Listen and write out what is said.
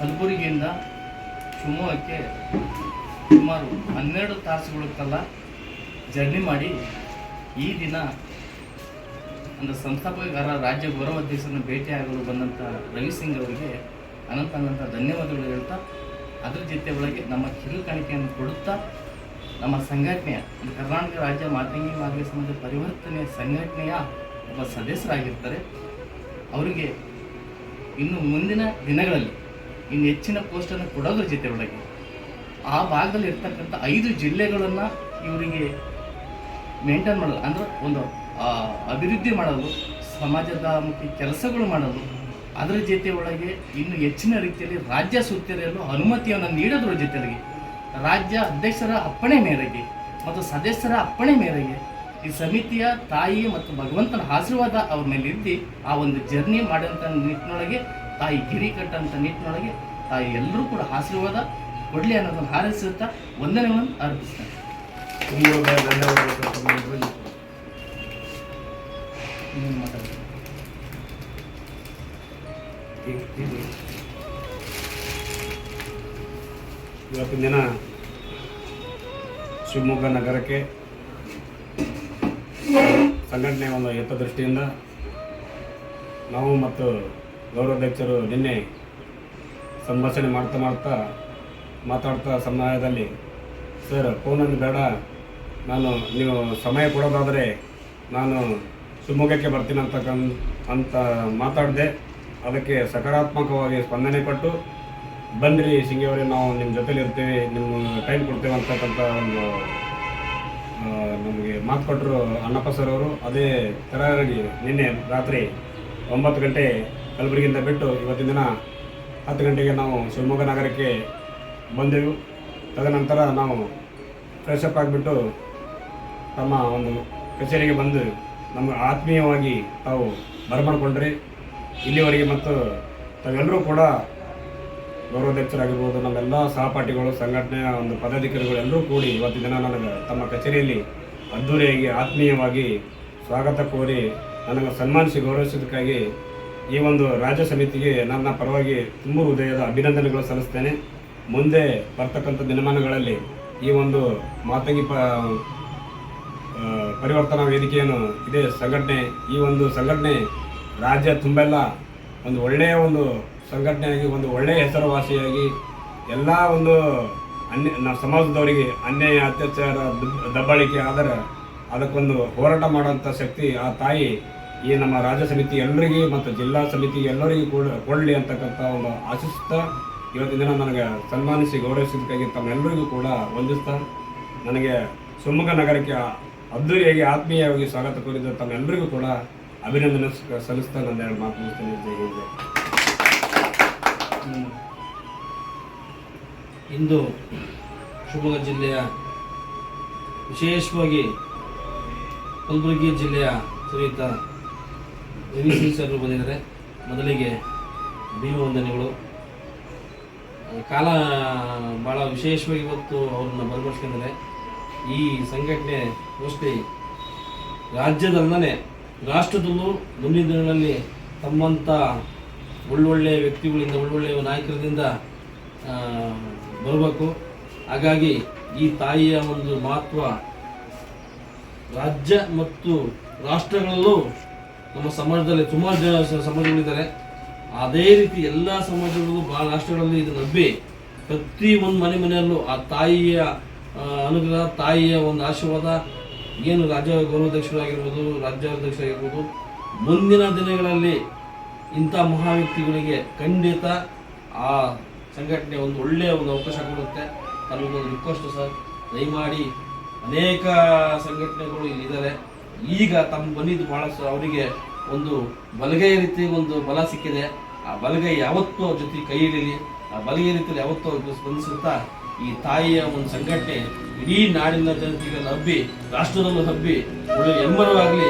ಕಲಬುರಗಿಯಿಂದ ಶಿವಮೊಗ್ಗಕ್ಕೆ ಸುಮಾರು ಹನ್ನೆರಡು ತಾಸುಗಳ ಕಾಲ ಜರ್ನಿ ಮಾಡಿ ಈ ದಿನ ಒಂದು ಸಂಸ್ಥಾಪಕರ ರಾಜ್ಯ ಗೌರವಾಧ್ಯಕ್ಷರನ್ನು ಭೇಟಿಯಾಗಲು ಬಂದಂಥ ರವಿ ಸಿಂಗ್ ಅವರಿಗೆ ಅನಂತ ಅನಂತ ಧನ್ಯವಾದಗಳು ಹೇಳ್ತಾ, ಅದರ ಜೊತೆ ಒಳಗೆ ನಮ್ಮ ಕಿರು ಕಾಣಿಕೆಯನ್ನು ಕೊಡುತ್ತಾ, ನಮ್ಮ ಸಂಘಟನೆಯ ಕರ್ನಾಟಕ ರಾಜ್ಯ ಮಾತಂಗಿ ಮಾದರಿ ಸಮಾಜ ಪರಿವರ್ತನೆ ಸಂಘಟನೆಯ ಒಬ್ಬ ಸದಸ್ಯರಾಗಿರ್ತಾರೆ. ಅವರಿಗೆ ಇನ್ನು ಮುಂದಿನ ದಿನಗಳಲ್ಲಿ ಇನ್ನು ಹೆಚ್ಚಿನ ಪೋಸ್ಟನ್ನು ಕೊಡೋದ್ರ ಜೊತೆ ಒಳಗೆ ಆ ಭಾಗದಲ್ಲಿ ಇರ್ತಕ್ಕಂಥ ಐದು ಜಿಲ್ಲೆಗಳನ್ನು ಇವರಿಗೆ ಮೇಂಟೈನ್ ಮಾಡಲು ಅಂದ್ರೆ ಒಂದು ಅಭಿವೃದ್ಧಿ ಮಾಡಲು ಸಮಾಜದ ಮುಖ್ಯ ಕೆಲಸಗಳು ಮಾಡಲು ಅದರ ಜೊತೆ ಒಳಗೆ ಇನ್ನು ಹೆಚ್ಚಿನ ರೀತಿಯಲ್ಲಿ ರಾಜ್ಯ ಸುತ್ತಿರಲು ಅನುಮತಿಯನ್ನು ನೀಡೋದ್ರ ಜೊತೆಗೆ ರಾಜ್ಯ ಅಧ್ಯಕ್ಷರ ಅಪ್ಪಣೆ ಮೇರೆಗೆ ಮತ್ತು ಸದಸ್ಯರ ಅಪ್ಪಣೆ ಮೇರೆಗೆ ಈ ಸಮಿತಿಯ ತಾಯಿ ಮತ್ತು ಭಗವಂತನ ಆಶೀರ್ವಾದ ಅವ್ರ ಮೇಲೆ ಇದ್ದು ಆ ಒಂದು ಜರ್ನಿ ಮಾಡಿದಂಥ ನಿಟ್ಟಿನೊಳಗೆ ತಾಯಿ ಗಿರಿ ಕಟ್ಟಂಥ ನಿಟ್ಟಿನೊಳಗೆ ತಾಯಿ ಎಲ್ಲರೂ ಕೂಡ ಆಶೀರ್ವಾದ ಕೊಡಲಿ ಅನ್ನೋದನ್ನು ಹಾರೈಸುತ್ತಾ ವಂದನೆಗಳನ್ನು ಅರ್ಪಿಸ್ತಾರೆ ಇವತ್ತಿನ ದಿನ ಶಿವಮೊಗ್ಗ ನಗರಕ್ಕೆ ಸಂಘಟನೆಯ ಒಂದು ಹಿತದೃಷ್ಟಿಯಿಂದ ನಾವು ಮತ್ತು ಗೌರವಾಧ್ಯಕ್ಷರು ನಿನ್ನೆ ಸಂಭಾಷಣೆ ಮಾಡ್ತಾ ಮಾಡ್ತಾ ಮಾತಾಡ್ತಾ ಸಮಯದಲ್ಲಿ, ಸರ್ ಫೋನನ್ನು ಬೇಡ. ನಾನು ನೀವು ಸಮಯ ಕೊಡೋದಾದರೆ ನಾನು ಶಿವಮೊಗ್ಗಕ್ಕೆ ಬರ್ತೀನಿ ಅಂತಕ್ಕಂಥ ಅಂತ ಮಾತಾಡಿದೆ. ಅದಕ್ಕೆ ಸಕಾರಾತ್ಮಕವಾಗಿ ಸ್ಪಂದನೆ ಕೊಟ್ಟು ಬನ್ನಿರಿ ಸಿಂಗಿಯವರೇ ನಾವು ನಿಮ್ಮ ಜೊತೆಲಿ ಇರ್ತೀವಿ ನಿಮ್ಮ ಟೈಮ್ ಕೊಡ್ತೇವೆ ಅಂತಕ್ಕಂಥ ಒಂದು ನಮಗೆ ಮಾತು ಕೊಟ್ಟರು ಅಣ್ಣಪ್ಪ ಸರ್ ಅವರು. ಅದೇ ಥರ ನಿನ್ನೆ ರಾತ್ರಿ ಒಂಬತ್ತು ಗಂಟೆ ಕಲಬುರಗಿಯಿಂದ ಬಿಟ್ಟು ಇವತ್ತಿನ ದಿನ ಹತ್ತು ಗಂಟೆಗೆ ನಾವು ಶಿವಮೊಗ್ಗ ನಗರಕ್ಕೆ ಬಂದೆವು. ತದನಂತರ ನಾವು ಫ್ರೆಶ್ ಅಪ್ ಆಗಿಬಿಟ್ಟು ತಮ್ಮ ಒಂದು ಕಚೇರಿಗೆ ಬಂದು ನಮ್ಮ ಆತ್ಮೀಯವಾಗಿ ತಾವು ಬರಮಾಡಿಕೊಂಡ್ರಿ ಇಲ್ಲಿವರೆಗೆ ಮತ್ತು ತಾವೆಲ್ಲರೂ ಕೂಡ ಗೌರವಾಧ್ಯಕ್ಷರಾಗಿರ್ಬೋದು. ನಮ್ಮೆಲ್ಲ ಸಹಪಾಠಿಗಳು, ಸಂಘಟನೆಯ ಒಂದು ಪದಾಧಿಕಾರಿಗಳು ಎಲ್ಲರೂ ಕೂಡಿ ಇವತ್ತಿನ ದಿನ ನನಗೆ ತಮ್ಮ ಕಚೇರಿಯಲ್ಲಿ ಅದ್ಧೂರಿಯಾಗಿ ಆತ್ಮೀಯವಾಗಿ ಸ್ವಾಗತ ಕೋರಿ ನನಗೆ ಸನ್ಮಾನಿಸಿ ಗೌರವಿಸಿದ್ದಕ್ಕಾಗಿ ಈ ಒಂದು ರಾಜ್ಯ ಸಮಿತಿಗೆ ನನ್ನ ಪರವಾಗಿ ತುಂಬ ಹೃದಯದ ಅಭಿನಂದನೆಗಳು ಸಲ್ಲಿಸ್ತೇನೆ. ಮುಂದೆ ಬರ್ತಕ್ಕಂಥ ದಿನಮಾನಗಳಲ್ಲಿ ಈ ಒಂದು ಮಾತಂಗಿ ಪ ಪರಿವರ್ತನಾ ವೇದಿಕೆಯನ್ನು ಇದೇ ಸಂಘಟನೆ, ಈ ಒಂದು ಸಂಘಟನೆ ರಾಜ್ಯ ತುಂಬೆಲ್ಲ ಒಂದು ಒಳ್ಳೆಯ ಒಂದು ಸಂಘಟನೆಯಾಗಿ, ಒಂದು ಒಳ್ಳೆಯ ಹೆಸರುವಾಸಿಯಾಗಿ ಎಲ್ಲ ಒಂದು ಅನ್ಯ, ನಮ್ಮ ಸಮಾಜದವರಿಗೆ ಅನ್ಯಾಯ, ಅತ್ಯಾಚಾರ, ದಬ್- ದಬ್ಬಾಳಿಕೆ, ಆದರೆ, ಅದಕ್ಕೊಂದು ಹೋರಾಟ ಮಾಡುವಂಥ ಶಕ್ತಿ ಆ ತಾಯಿ ಈ ನಮ್ಮ ರಾಜ್ಯ ಸಮಿತಿ ಎಲ್ಲರಿಗೆ ಮತ್ತು ಜಿಲ್ಲಾ ಸಮಿತಿ ಎಲ್ಲರಿಗೂ ಕೂಡ ಕೊಡಲಿ ಅಂತಕ್ಕಂಥ ಒಂದು ಆಶಿಸ್ತಾ ಇವತ್ತಿನ ದಿನ ನನಗೆ ಸನ್ಮಾನಿಸಿ ಗೌರವಿಸಿದ್ದಕ್ಕಾಗಿ ತಮ್ಮೆಲ್ಲರಿಗೂ ಕೂಡ ವಂದಿಸ್ತಾ ನನಗೆ ಶಿವಮೊಗ್ಗ ನಗರಕ್ಕೆ ಅದ್ದೂರಿಯಾಗಿ ಆತ್ಮೀಯವಾಗಿ ಸ್ವಾಗತ ಕೋರಿದ ತಮ್ಮೆಲ್ಲರಿಗೂ ಕೂಡ ಅಭಿನಂದನೆ ಸಲ್ಲಿಸ್ತಾ ನನ್ನ ಎರಡು ಮಾತು ಇಂದು ಶಿವಮೊಗ್ಗ ಜಿಲ್ಲೆಯ ವಿಶೇಷವಾಗಿ ಕಲಬುರಗಿ ಜಿಲ್ಲೆಯ ಶ್ರೀಯುತ ಸಿ ಸರ್ ಬಂದಿದ್ದಾರೆ. ಮೊದಲಿಗೆ ಭೀಮವಂದನೆಗಳು ಕಾಲ ಭಾಳ ವಿಶೇಷವಾಗಿ ಇವತ್ತು ಅವ್ರನ್ನ ಬರಮಾಡ್ಸ್ಕೊಂಡಿದ್ದಾರೆ ಈ ಸಂಘಟನೆ ಮೋಸ್ಟ್ಲಿ ರಾಜ್ಯದಲ್ಲೇ ರಾಷ್ಟ್ರದಲ್ಲೂ ಮುಂದಿನ ದಿನಗಳಲ್ಲಿ ತಮ್ಮಂಥ ಒಳ್ಳೊಳ್ಳೆಯ ವ್ಯಕ್ತಿಗಳಿಂದ ಒಳ್ಳೊಳ್ಳೆಯ ನಾಯಕರಿಂದ ಬರಬೇಕು. ಹಾಗಾಗಿ ಈ ತಾಯಿಯ ಒಂದು ಮಹತ್ವ ರಾಜ್ಯ ಮತ್ತು ರಾಷ್ಟ್ರಗಳಲ್ಲೂ ನಮ್ಮ ಸಮಾಜದಲ್ಲಿ ಸುಮಾರು ಜನ ಸಮಾಜಗಳಿದ್ದಾರೆ ಅದೇ ರೀತಿ ಎಲ್ಲ ಸಮಾಜಗಳಲ್ಲೂ ಭಾಳ ರಾಷ್ಟ್ರಗಳಲ್ಲಿ ಇದು ನಂಬಿ ಪ್ರತಿ ಒಂದು ಮನೆ ಮನೆಯಲ್ಲೂ ಆ ತಾಯಿಯ ಅನುಗ್ರಹ, ತಾಯಿಯ ಒಂದು ಆಶೀರ್ವಾದ, ಏನು ರಾಜ್ಯ ಗೌರವಾಧ್ಯಕ್ಷರಾಗಿರ್ಬೋದು, ರಾಜ್ಯಾಧ್ಯಕ್ಷರಾಗಿರ್ಬೋದು. ಮುಂದಿನ ದಿನಗಳಲ್ಲಿ ಇಂಥ ಮಹಾ ವ್ಯಕ್ತಿಗಳಿಗೆ ಖಂಡಿತ ಆ ಸಂಘಟನೆ ಒಂದು ಒಳ್ಳೆಯ ಒಂದು ಅವಕಾಶ ಕೊಡುತ್ತೆ. ತಮಗೊಂದು ರಿಕ್ವೆಸ್ಟ್ ಸರ್ ದಯಮಾಡಿ ಅನೇಕ ಸಂಘಟನೆಗಳು ಇಲ್ಲಿದ್ದಾರೆ. ಈಗ ತಮ್ಮ ಬಂದಿದ್ದು ಸ- ಅವರಿಗೆ ಒಂದು ಬಲಗೈ ರೀತಿ ಒಂದು ಬಲ ಸಿಕ್ಕಿದೆ. ಆ ಬಲಗೈ ಯಾವತ್ತೂ ಅವ್ರ ಜೊತೆ ಕೈ ಹಿಡೀಲಿ. ಆ ಬಲಗೈ ರೀತಿಯಲ್ಲಿ ಯಾವತ್ತೂ ಅವ್ರಿಗೆ ಸ್ಪಂದಿಸುತ್ತಾ ಈ ತಾಯಿಯ ಒಂದು ಸಂಘಟನೆ ಇಡೀ ನಾಡಿನ ಜನತೆಗೆಲ್ಲ ಹಬ್ಬಿ ರಾಷ್ಟ್ರದಲ್ಲೂ ಹಬ್ಬಿ ಒಳ್ಳೆ ಎಂಬರವಾಗಲಿ